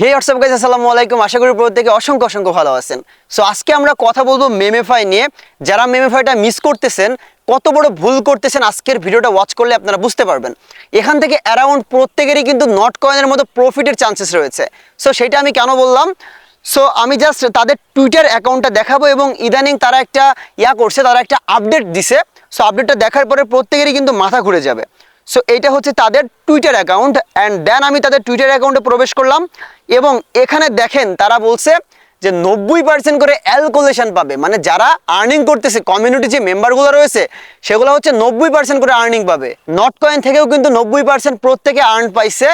হে WhatsApp guys আসসালামু আলাইকুম আশা করি প্রত্যেকে অসংখ্য অসংখ্য ভালো আছেন। সো আজকে আমরা কথা বলব মেমেফাই নিয়ে। যারা মেমেফাইটা মিস করতেছেন, কত বড় ভুল করতেছেন আজকের ভিডিওটা ওয়াচ করলে আপনারা বুঝতে পারবেন। এখান থেকে অ্যারাউন্ড প্রত্যেকেরই কিন্তু নট কয়েনের মতো প্রফিটের চান্সেস রয়েছে। সো সেটা আমি কেন বললাম? সো আমি জাস্ট তাদের টুইটার অ্যাকাউন্টটা দেখাবো এবং ইদানিং তারা একটা ইয়া করছে, তারা একটা আপডেট দিছে। সো আপডেটটা দেখার পরে প্রত্যেকেরই কিন্তু মাথা ঘুরে যাবে। সো এইটা হচ্ছে তাদের টুইটার অ্যাকাউন্ট অ্যান্ড দেন আমি তাদের টুইটার অ্যাকাউন্টে প্রবেশ করলাম এবং এখানে দেখেন তারা বলছে যে নব্বই পার্সেন্ট করে অ্যালকোলেশন পাবে। মানে যারা আর্নিং করতেছে কমিউনিটি যে মেম্বারগুলো রয়েছে, সেগুলো হচ্ছে নব্বই পার্সেন্ট করে আর্নিং পাবে। নট কয়েন থেকেও কিন্তু নব্বই পার্সেন্ট প্রত্যেকে আর্ন পাইছে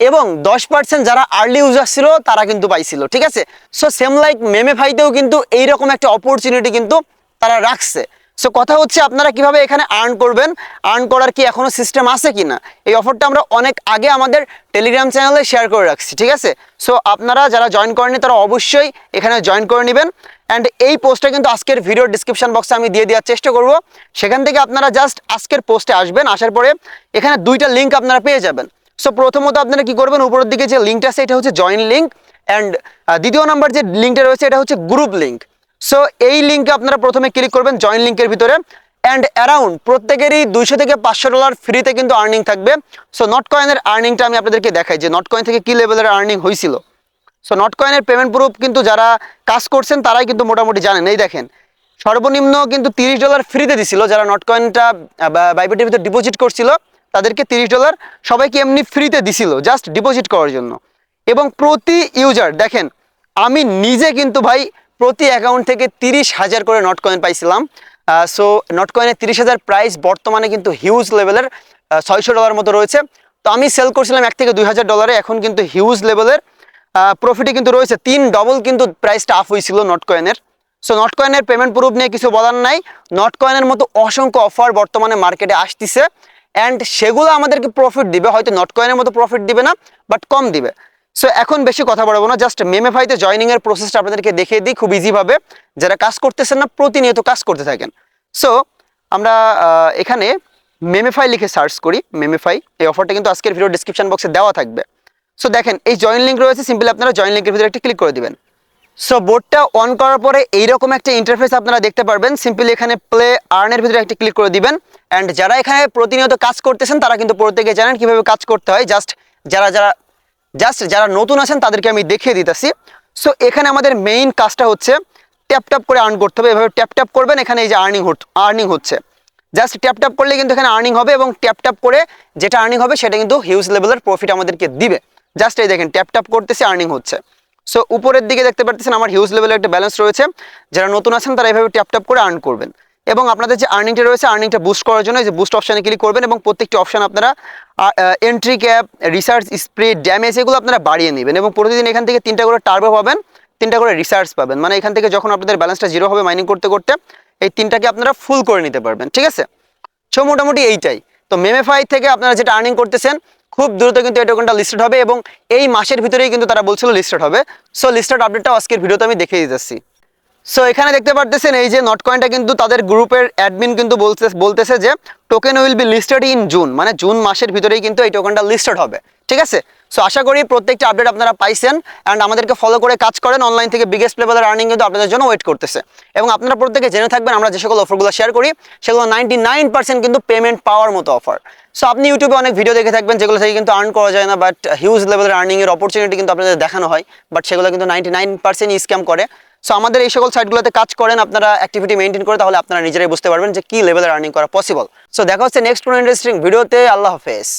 এবং দশ পার্সেন্ট যারা আর্লি ইউজার ছিল, তারা কিন্তু পাইছিল, ঠিক আছে? সো সেম লাইক মেমে ফাইতেও কিন্তু এইরকম একটা অপরচুনিটি কিন্তু তারা রাখছে। সো কথা হচ্ছে আপনারা কীভাবে এখানে আর্ন করবেন? আর্ন করার কি এখনও সিস্টেম আছে কি না এই অফারটা আমরা অনেক আগে আমাদের টেলিগ্রাম চ্যানেলে শেয়ার করে রাখছি, ঠিক আছে? সো আপনারা যারা জয়েন করেনি তারা অবশ্যই এখানে জয়েন করে নেবেন। অ্যান্ড এই পোস্টটা কিন্তু আজকের ভিডিও ডিসক্রিপশন বক্সে আমি দিয়ে দেওয়ার চেষ্টা করব। সেখান থেকে আপনারা জাস্ট আজকের পোস্টে আসবেন, আসার পরে এখানে দুইটা লিঙ্ক আপনারা পেয়ে যাবেন। সো প্রথমত আপনারা কি করবেন? উপরের দিকে যে লিঙ্কটা আছে, এটা হচ্ছে জয়েন লিঙ্ক অ্যান্ড দ্বিতীয় নাম্বার যে লিঙ্কটা রয়েছে, এটা হচ্ছে গ্রুপ লিঙ্ক সো এই লিঙ্কে আপনারা প্রথমে ক্লিক করবেন জয়েন লিঙ্কের ভিতরে অ্যান্ড অ্যারাউন্ড প্রত্যেকেরই দুইশো থেকে পাঁচশো ডলার ফ্রিতে কিন্তু আর্নিং থাকবে। সো নট কয়েনের আর্নিংটা আমি আপনাদেরকে দেখাই যে নট কয়েন থেকে কী লেভেলের আর্নিং হয়েছিল সো নট কয়েনের পেমেন্ট প্রুফ কিন্তু যারা কাজ করছেন তারাই কিন্তু মোটামুটি জানেন। এই দেখেন, সর্বনিম্ন কিন্তু তিরিশ ডলার ফ্রিতে দিছিল যারা নট কয়েনটা বাইবেটের ভিতরে ডিপোজিট করছিল, তাদেরকে তিরিশ ডলার সবাইকে এমনি ফ্রিতে দিছিল জাস্ট ডিপোজিট করার জন্য। এবং প্রতি ইউজার দেখেন, আমি নিজে কিন্তু ভাই প্রতি অ্যাকাউন্ট থেকে তিরিশ হাজার করে নট কয়েন পাইছিলাম। সো নট কয়েনের তিরিশ হাজার প্রাইস বর্তমানে কিন্তু হিউজ লেভেলের ছয়শো ডলার মতো রয়েছে। তো আমি সেল করছিলাম এক থেকে দুই হাজার ডলারে এখন কিন্তু হিউজ লেভেলের প্রফিটে কিন্তু রয়েছে। তিন ডবল কিন্তু প্রাইসটা আপ হয়েছিল নট কয়েনের সো নট কয়েনের পেমেন্ট প্রুফ নিয়ে কিছু বলার নাই। নট কয়েনের মতো অসংখ্য অফার বর্তমানে মার্কেটে আসতিছে। অ্যান্ড সেগুলো আমাদেরকে প্রফিট দিবে। হয়তো নট কয়েনের মতো প্রফিট দিবে না বাট কম দিবে। সো এখন বেশি কথা বলব না জাস্ট মেমেফাইতে জয়নিং এর প্রসেসটা আপনাদেরকে দেখিয়ে দিই খুব ইজিভাবে যারা কাজ করতেছেন না, প্রতিনিয়ত কাজ করতে থাকেন। সো আমরা এখানে মেমেফাই লিখে সার্চ করি মেমেফাই এই অফারটা কিন্তু আজকের ভিডিও ডিসক্রিপশন বক্সে দেওয়া থাকবে। সো দেখেন, এই জয়েন লিঙ্ক রয়েছে সিম্পলি আপনারা জয়েন লিঙ্কের ভিতরে একটা ক্লিক করে দিবেন। সো বোর্ডটা অন করার পরে এইরকম একটা ইন্টারফেস আপনারা দেখতে পারবেন। সিম্পলি এখানে প্লে আর্নের ভিতরে একটা ক্লিক করে দিবেন। অ্যান্ড যারা এখানে প্রতিনিয়ত কাজ করতেছেন, তারা কিন্তু প্রত্যেকে জানেন কীভাবে কাজ করতে হয়। জাস্ট যারা যারা জাস্ট যারা নতুন আছেন, তাদেরকে আমি দেখিয়ে দিতেছি। সো এখানে আমাদের মেইন কাজটা হচ্ছে ট্যাপ ট্যাপ করে আর্ন করতে হবে। এভাবে ট্যাপ ট্যাপ করবেন, এখানে এই যে আর্নিং আর্নিং হচ্ছে। জাস্ট ট্যাপ ট্যাপ করলে কিন্তু এখানে আর্নিং হবে এবং ট্যাপ ট্যাপ করে যেটা আর্নিং হবে, সেটা কিন্তু হিউজ লেভেলের প্রফিট আমাদেরকে দিবে। জাস্ট এই দেখেন ট্যাপ ট্যাপ করতেছে আর্নিং হচ্ছে। সো উপরের দিকে দেখতে পাচ্ছেন আমার হিউজ লেভেলের একটা ব্যালেন্স রয়েছে। যারা নতুন আছেন, তারা এভাবে ট্যাপ ট্যাপ করে আর্ন করবেন। এবং আপনাদের যে আর্নিংটা রয়েছে আর্নিংটা বুস্ট করার জন্য যে বুস্ট অপশানে ক্লিক করবেন এবং প্রত্যেকটি অপশান আপনারা entry cap research spray damage এগুলো আপনারা বাড়িয়ে নেবেন এবং প্রতিদিন এখান থেকে তিনটা করে টার্বো পাবেন, তিনটা করে রিসার্চ পাবেন। মানে এখান থেকে যখন আপনাদের ব্যালেন্সটা জিরো হবে মাইনিং করতে করতে, এই তিনটাকে আপনারা ফুল করে নিতে পারবেন, ঠিক আছে? সো মোটামুটি এইটাই। তো মেমেফাই থেকে আপনারা যেটা আর্নিং করতেছেন, খুব দ্রুত কিন্তু এই টোকেনটা লিস্টেড হবে এবং এই মাসের ভিতরেই কিন্তু তারা বলছিল লিস্টেড হবে। সো লিস্টেড আপডেটটা আজকের ভিডিওতে আমি দেখিয়ে দিতেছি। সো এখানে দেখতে পারতেছেন এই যে নট কয়েনটা কিন্তু তাদের গ্রুপের অ্যাডমিন কিন্তু বলতে বলতেছে যে token will be listed in June মানে জুন মাসের ভিতরেই কিন্তু এই টোকেনটা লিস্টেড হবে। ঠিক আছে? সো আশা করি প্রত্যেকটা আপডেট আপনারা পাইছেন অ্যান্ড আমাদেরকে ফলো করে কাজ করেন। অনলাইন থেকে বিগেস্ট লেভেলের আর্নিং কিন্তু আপনাদের জন্য ওয়েট করতেছে। এবং আপনারা প্রত্যেকে জেনে থাকবেন, আমরা যে সকল অফারগুলো শেয়ার করি, সেগুলো নাইনটি কিন্তু পেমেন্ট পাওয়ার মতো অফার সো আপনি ইউটিউবে অনেক ভিডিও দেখে থাকবেন, যেগুলো থেকে কিন্তু আর্ন করা যায় না বাট হিউজ লেভেলের আর্নিংয়ের অপরচুনিটি কিন্তু আপনাদের দেখানো হয়। বাট সেগুলো কিন্তু নাইনটি স্ক্যাম করে। সো আমাদের এই সকল সাইটগুলোতে কাজ করেন, আপনারা অ্যাক্টিভিটি মেনটেন করে, তাহলে আপনারা নিজেরাই বুঝতে পারবেন যে কি লেভেলের আর্নিং করা পসিবল সো দেখা হচ্ছে নেক্সট কোনো ইন্টারেস্টিং ভিডিওতে আল্লাহ হাফেজ।